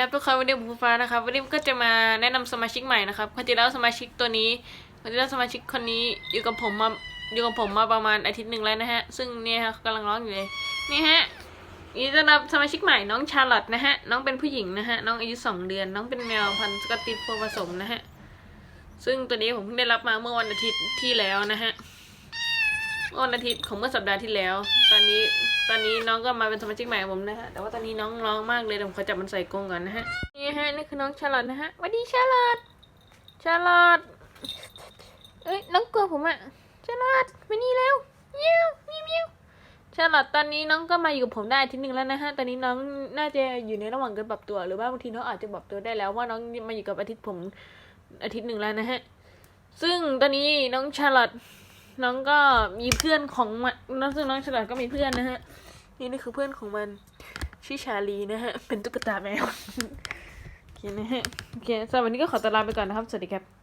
ครับทุกคนวันนี้ผมฟ้านะครับวันนี้ก็จะมาแนะนำสมาชิกใหม่นะครับความจริงแล้วสมาชิกตัวนี้ความจริงแล้วสมาชิกคนนี้อยู่กับผมมาอยู่กับผมมาประมาณอาทิตย์หนึ่งแล้วนะฮะ ซึ่งเนี่ยฮะกำลังร้องอยู่เลยนี่ฮะนี่จะรับสมาชิกใหม่น้องชาร์ลอตนะฮะน้องเป็นผู้หญิงนะฮะน้องอายุสองเดือน น้องเป็นแมวพันธุ์สกอตติชผสมนะฮะซึ่งตัวนี้ผมเพิ่งได้รับมาเมื่อวันอาทิตย์ที่แล้วนะฮะ วันอาทิตย์ของเมื่อสัปดาห์ที่แล้ว ตอนนี้ตอนนี้น้องก็มาเป็นสมาชิกใหม่ของผมนะฮะ แต่ว่าตอนนี้น้องร้องมากเลยเดี๋ยวผมขอจับมันใส่กรงก่อนนะฮะ นี่ฮะนี่คือน้องชาลอตนะฮะสวัสดีชาลอตชาลอตเอ้ยน้องกลัวผมอะชาลอตมานี่เร็วเมียวเมียวเมียวชาลอตตอนนี้น้องก็มาอยู่กับผมได้อาทีหนึ่งแล้วนะฮะ ตอนนี้น้องน่าจะอยู่ในระหว่างการปรับตัว หรือว่าบางทีน้องอาจจะปรับตัวได้แล้วว่าน้องมาอยู่กับอาทิตย์ผมอาทิตย์หนึ่งแล้วนะฮะ ซึ่งตอนนี้น้องชาลอต น้องก็มีเพื่อนของมันน้องซึ่งน้องฉลาดก็มีเพื่อนนะฮะ นี่นี่คือเพื่อนของมันชื่อชาลีนะฮะ เป็นตุ๊กตาแมว โอเคนะฮะ โอเคสำหรับวันนี้ก็ขอตวลาไปก่อนนะครับ สวัสดีครับ